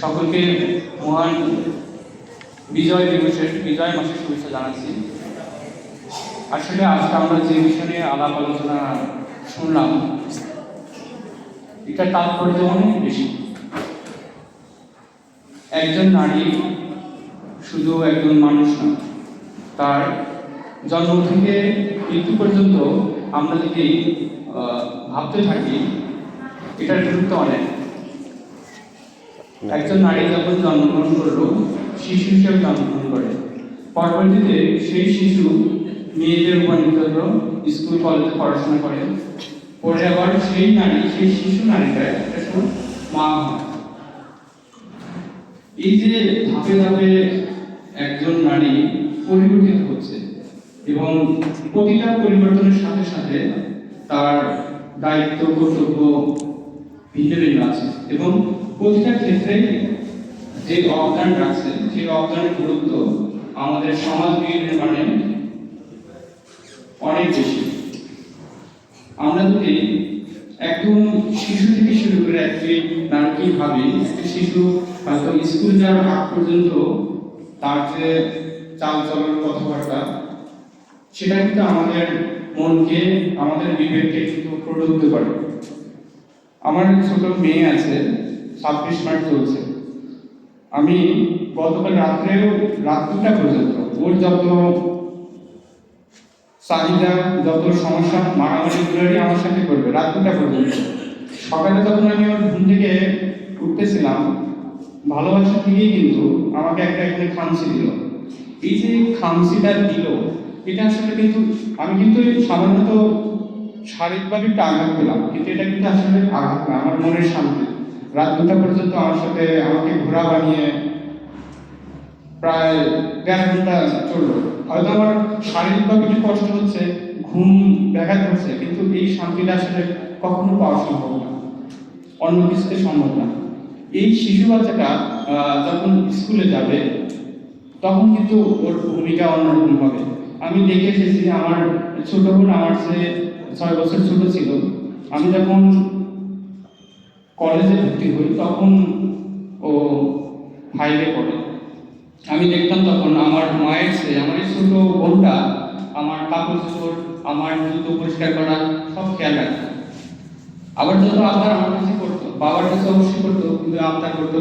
সকলকে মহান বিজয় দিবসের, বিজয় মাসের শুভেচ্ছা জানাচ্ছি। আসলে আজকে আমরা যে বিষয় নিয়ে আলাপ আলোচনা শুনলাম এটা তাৎপর্য অনেক বেশি। একজন নারী শুধু একজন মানুষ না, তার জন্ম থেকে মৃত্যু পর্যন্ত আমরা যদি ভাবতে থাকি, এটার গুরুত্ব অনেক। একজন নারী যখন জন্মগ্রহণ করল, শিশু হিসেবে জন্মগ্রহণ করে। পরবর্তীতে সেই শিশু মেয়েদের উপনীত হলো স্কুল, কলেজে পড়াশোনা করে। পরে আবার সেই নারী, সেই শিশু নারীটা একটা সময় মা হয়। এই যে ধাপে ধাপে একজন নারী পরিবর্তিত হচ্ছে এবং প্রতিটা পরিবর্তনের সাথে সাথে তার দায়িত্ব, কর্তব্য ভিন্ন ভিন্ন আছে এবং প্রতিটা ক্ষেত্রে যে অবদান রাখছে সেই অবদানের গুরুত্ব আমাদের সমাজ নির্মাণে অনেক বেশি। আমরা যদি একদম শিশু থেকে শুরু করে একটি নারী ভাবে একটি শিশু হয়তো স্কুল যাওয়ার আগ পর্যন্ত তার যে চাল চলন কথাবার্তা, সেটা কিন্তু আমাদের মনকে, আমাদের বিবেককে কিন্তু প্রলুব্ধ করে। আমার ছোট মেয়ে আছে ছাব্বিশ মার্চ চলছে। আমি গতকাল রাত্রেও রাত দুটা পর্যন্ত ওর যত চাহিদা, যত সমস্যা মারামারিগুলোরই আমার সাথে করবে। রাত দুটা পর্যন্ত সকালে যখন আমি ওর ঘুম থেকে উঠতেছিলাম, ভালোবাসা থেকেই কিন্তু আমাকে একটা এখানে খামসি দিল। এই যে খামসিটা দিল, এটা আসলে কিন্তু আমি কিন্তু সাধারণত শারীরিকভাবে একটা আঘাত পেলাম, কিন্তু এটা কিন্তু আসলে আঘাত না, আমার মনের শান্তি। রাত দুটা পর্যন্ত আমার সাথে আমাকে ঘোরা বানিয়ে প্রায় দেড় ঘণ্টা চলল। হয়তো আমার শারীরিকভাবে কিছু কষ্ট হচ্ছে, ঘুম ব্যাঘাত হচ্ছে কিন্তু এই শান্তিটা আসলে কখনো পাওয়া সম্ভব না। অন্য কিছুতে সম্ভব না। এই শিশু বাচ্চাটা যখন স্কুলে যাবে, তখন কিন্তু ওর ভূমিকা অন্যরকম হবে। আমি দেখে এসেছি, আমার ছোট বোন, আমার চেয়ে ছয় বছর ছোট ছিল, আমি যখন কলেজে ভর্তি হই, তখন ও ফাইভে পড়ে। আমি দেখতাম তখন আমার মায়ের সে আমার এই ছোট বোনটা, আমার কাপড় চোপড়, আমার জুতো পরিষ্কার করা সব খেয়াল রাখতো। আবার যত আবদার আমার কাছে করতো, বাবার কাছে অবশ্যই করতো, কিন্তু আবদার করতো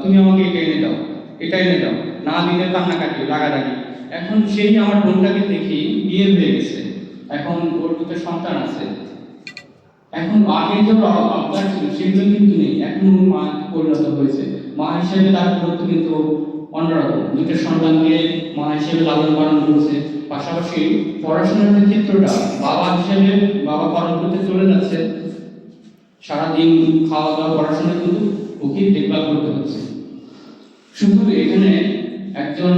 তুমি আমাকে এটা এনে দাও, এটা এনে দাও, না দিলে কান্নাকাটি, রাগারাগি। এখন সেই আমার বোনটাকে দেখি বিয়ে হয়ে গেছে। এখন ওর দুটো সন্তান আছে। এখন আগে যে আবদার ছিল, সেগুলো কিন্তু নেই। এখন মা পরিণত হয়েছে। মা হিসেবে তার গুরুত্ব কিন্তু অন্যরকম। দুটো সন্তানকে মা হিসেবে লালন পালন করছে। পাশাপাশি পড়াশোনার যে ক্ষেত্রটা, বাবা হিসেবে বাবা পালন করতে চলে যাচ্ছে। সারাদিন খাওয়া দাওয়া পড়াশোনা কিন্তু ওকে দেখভাল করতে হচ্ছে। শুধু এখানে একজন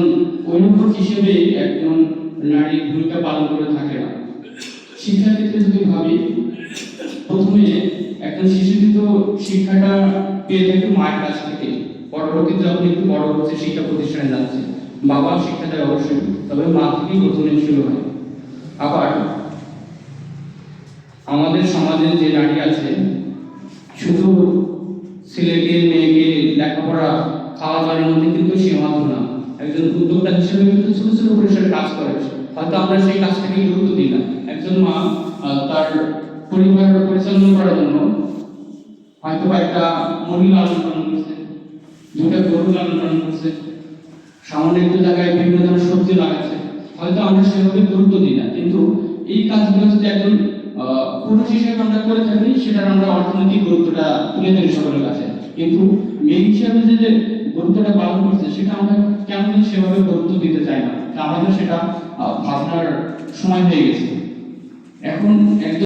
অভিভাবক হিসেবে একজন নারী ভূমিকা পালন করে থাকে না। শিক্ষার ক্ষেত্রে যদি ভাবি প্রথমে একজন শিশু কিন্তু শিক্ষাটা পেয়ে থাকে মায়ের কাছ থেকে। পরবর্তীতে যখন একটু বড় হচ্ছে, শিক্ষা প্রতিষ্ঠানে যাচ্ছে, বাবা শিক্ষা দেয় অবশ্যই, তবে মা থেকেই প্রথমে শুরু হয়। আবার আমাদের সমাজে যে নারী আছে, শুধু ছেলেকে, মেয়েকে লেখাপড়া খাওয়া দাওয়ার মধ্যে কিন্তু সীমাবদ্ধ না। একজন উদ্যোক্তা হিসেবে কিন্তু ছোট ছোট পরিসরে কাজ করে। হয়তো আমরা সেই কাজটাকে গুরুত্ব দিই না। একজন মা তার পরিবার পরিচালনা করার জন্য হয়তো বা একটা মহিলা লালন পালন করছে, দুটা গরু লালন পালন করছে সামান্য একটু জায়গায় বিভিন্ন ধরনের সবজি লাগাচ্ছে। হয়তো আমরা সেভাবে গুরুত্ব দিই না, কিন্তু এই কাজগুলো যদি একজন পুরুষ হিসেবে আমরা করে থাকি, সেটার আমরা অর্থনৈতিক গুরুত্বটা তুলে ধরি সকলের কাছে। কিন্তু মেয়ে হিসেবে যে যে গুরুত্বটা পালন করছে, সেটা আমরা কেন জানি সেভাবে গুরুত্ব দিতে চাই না? তা আমাদের সেটা ভাবনার সময় হয়ে গেছে। এখন একজন